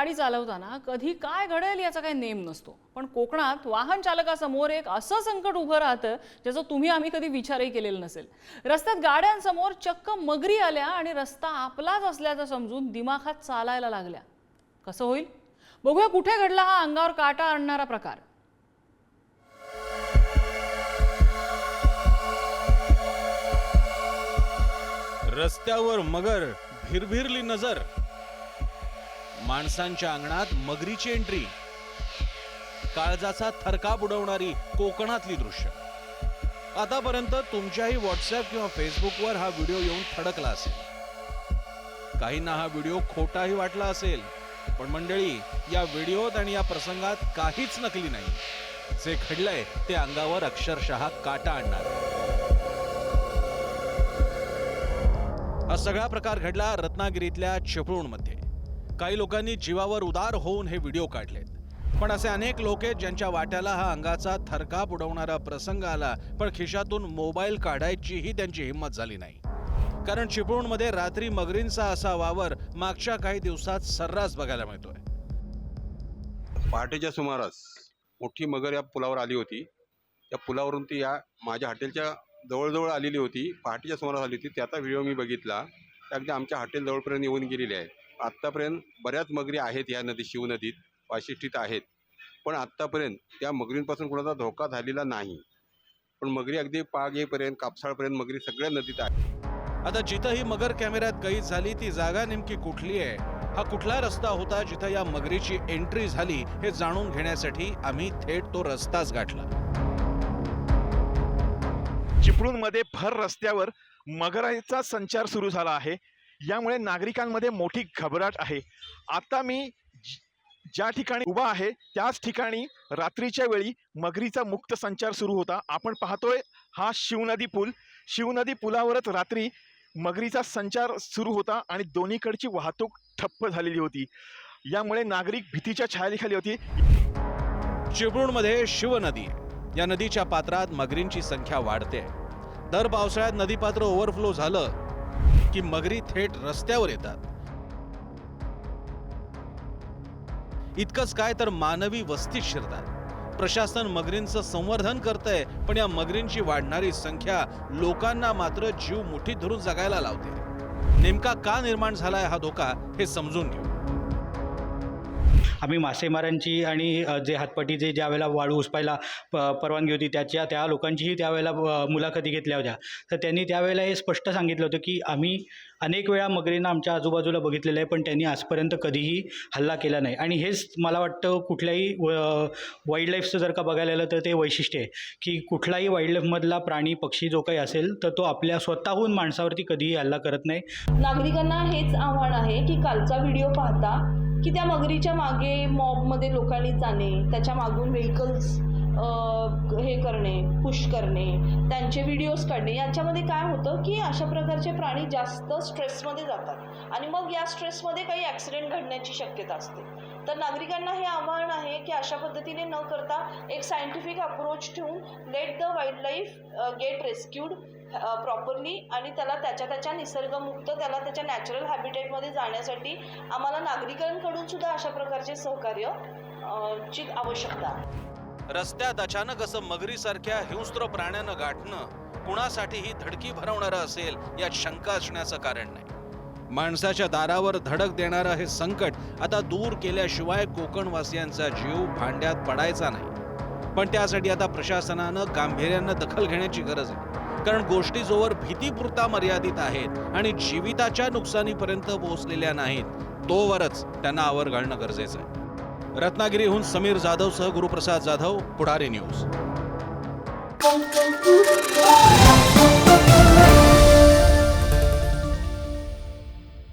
गाडी चालवताना कधी काय घडेल याचा काही नेम नसतो. पण कोकणात वाहन चालकासमोर एक असं संकट उभं राहतं ज्याचा तुम्ही आम्ही कधी विचारही केलेला नसेल. रस्त्यात गाड्यांसमोर चक्क मगरी आल्या आणि रस्ता आपलाच असल्याचं समजून दिमाखात चालायला लागल्या. कसं होईल? बघूया कुठे घडला हा अंगावर काटा आणणारा प्रकार. रस्त्यावर मगर भिरभिरली नजर. माणसांच्या अंगणात मगरीची एंट्री. काळजाचा थरका बुडवणारी कोकणातली दृश्य. आतापर्यंत तुमच्याही व्हॉट्सअप किंवा फेसबुकवर हा व्हिडिओ येऊन थडकला असेल. काहींना हा व्हिडिओ खोटाही वाटला असेल पण मंडळी या व्हिडिओत आणि या प्रसंगात काहीच नकली नाही. जे घडलंय ते अंगावर अक्षरशः काटा आणणार. हा सगळा प्रकार घडला रत्नागिरीतल्या चिपळूणमध्ये. काही लोकांनी जीवावर उदार होऊन हे व्हिडिओ काढलेत. पण असे अनेक लोक आहेत ज्यांच्या वाट्याला हा अंगाचा थरकाप उडवणारा प्रसंग आला पण खिशातून मोबाईल काढायचीही त्यांची हिंमत झाली नाही. कारण चिपळूणमध्ये रात्री मगरींचा असा वावर मागच्या काही दिवसात सर्रास बघायला मिळतोय. पहाटेच्या सुमारास मोठी मगर या पुलावर आली होती. त्या पुलावरून ती या माझ्या हॉटेलच्या जवळजवळ आलेली होती. पहाटेच्या सुमारास आली होती. त्याचा व्हिडिओ मी बघितला. त्या अगदी आमच्या हॉटेल जवळपर्यंत येऊन गेलेली आहे आत्तापर्यंत बऱ्याच मगरी आहेत या नदीत शिवनदीत वाशिष्ठीत आहेत. पण आत्तापर्यंत त्या मगरींपासून कोणाचा धोका झालेला नाही. पण मगरी अगदी पाग येईपर्यंत कापसाळपर्यंत मगरी सगळ्या नदीत आहेत. आता जिथं ही मगर कॅमेऱ्यात कैद झाली ती जागा नेमकी कुठली आहे? हा कुठला रस्ता होता जिथं या मगरीची एंट्री झाली हे जाणून घेण्यासाठी आम्ही थेट तो रस्ताच गाठला. चिपळूणमध्ये भर रस्त्यावर मगराचा संचार सुरू झाला आहे. यामुळे नागरिकांमध्ये मोठी घबराट आहे. आता मी ज्या ठिकाणी उभा आहे त्याच ठिकाणी रात्रीच्या वेळी मगरीचा मुक्त संचार सुरू होता. आपण पाहतोय हा शिवनदी पूल. शिवनदी पुलावरच रात्री मगरीचा संचार सुरू होता आणि दोन्हीकडची वाहतूक ठप्प झालेली होती. यामुळे नागरिक भीतीच्या छायालीखाली होती. चिपळूणमध्ये शिवनदी या नदीच्या पात्रात मगरींची संख्या वाढते. दर पावसाळ्यात नदीपात्र ओव्हरफ्लो झालं की मगरी थेट रस्त्यावर येतात. इतकंच काय तर मानवी वस्तीत शिरतात. प्रशासन मगरींचं संवर्धन करतंय पण या मगरींची वाढणारी संख्या लोकांना मात्र जीव मुठीत धरून जगायला लावते. नेमका का निर्माण झालाय हा धोका हे समजून घेऊ. आम्ही मासेमारांची आणि जे हातपट्टीचे ज्या वेळेला वाळू उसपायला प परवानगी होती त्याच्या त्या लोकांचीही त्यावेळेला मुलाखती घेतल्या होत्या. तर त्यांनी त्यावेळेला हे स्पष्ट सांगितलं होतं की आम्ही अनेक वेळा मगरींना आमच्या आजूबाजूला बघितलेलं आहे पण त्यांनी आजपर्यंत कधीही हल्ला केला नाही. आणि हेच मला वाटतं कुठल्याही वाईल्ड लाईफचं जर का बघायला आलं तर ते वैशिष्ट्य आहे की कुठलाही वाईल्ड लाईफमधला प्राणी पक्षी जो काही असेल तर तो आपल्या स्वतःहून माणसावरती कधीही हल्ला करत नाही. नागरिकांना हेच आव्हान आहे की कालचा व्हिडिओ पाहता की त्या मगरीच्या मागे मॉबमध्ये लोकांनी जाणे त्याच्या मागून व्हेकल्स हे करणे पुश करणे त्यांचे व्हिडिओज काढणे याच्यामध्ये काय होतं की अशा प्रकारचे प्राणी जास्त स्ट्रेसमध्ये जातात. आणि मग या स्ट्रेसमध्ये काही ॲक्सिडेंट घडण्याची शक्यता असते. तर नागरिकांना हे आव्हान आहे की अशा पद्धतीने न करता एक सायंटिफिक अप्रोच ठेवून let the wild life get rescued properly आणि त्याला त्याच्या त्याच्या निसर्गमुक्त त्याला त्याच्या नॅचरल हॅबिटेटमध्ये जाण्यासाठी आम्हाला नागरिकांकडून सुद्धा अशा प्रकारचे सहकार्य ची आवश्यकता रस्त्यात अचानक असं मगरीसारख्या हिंस्त्र प्राण्यानं गाठणं कुणासाठीही धडकी भरवणारं असेल यात शंका असण्याचं कारण नाही. माणसाच्या दारावर धडक देणारं हे संकट आता दूर केल्याशिवाय कोकणवासियांचा जीव भांड्यात पडायचा नाही. पण त्यासाठी आता प्रशासनानं गांभीर्यानं दखल घेण्याची गरज आहे. कारण गोष्टी जोवर भीतीपुरता मर्यादित आहेत आणि जीविताच्या नुकसानीपर्यंत पोहोचलेल्या नाहीत. तोवरच त्यांना आवर घालणं गरजेचं आहे. रत्नागिरीहून समीर जाधवसह गुरुप्रसाद जाधव पुढारी न्यूज.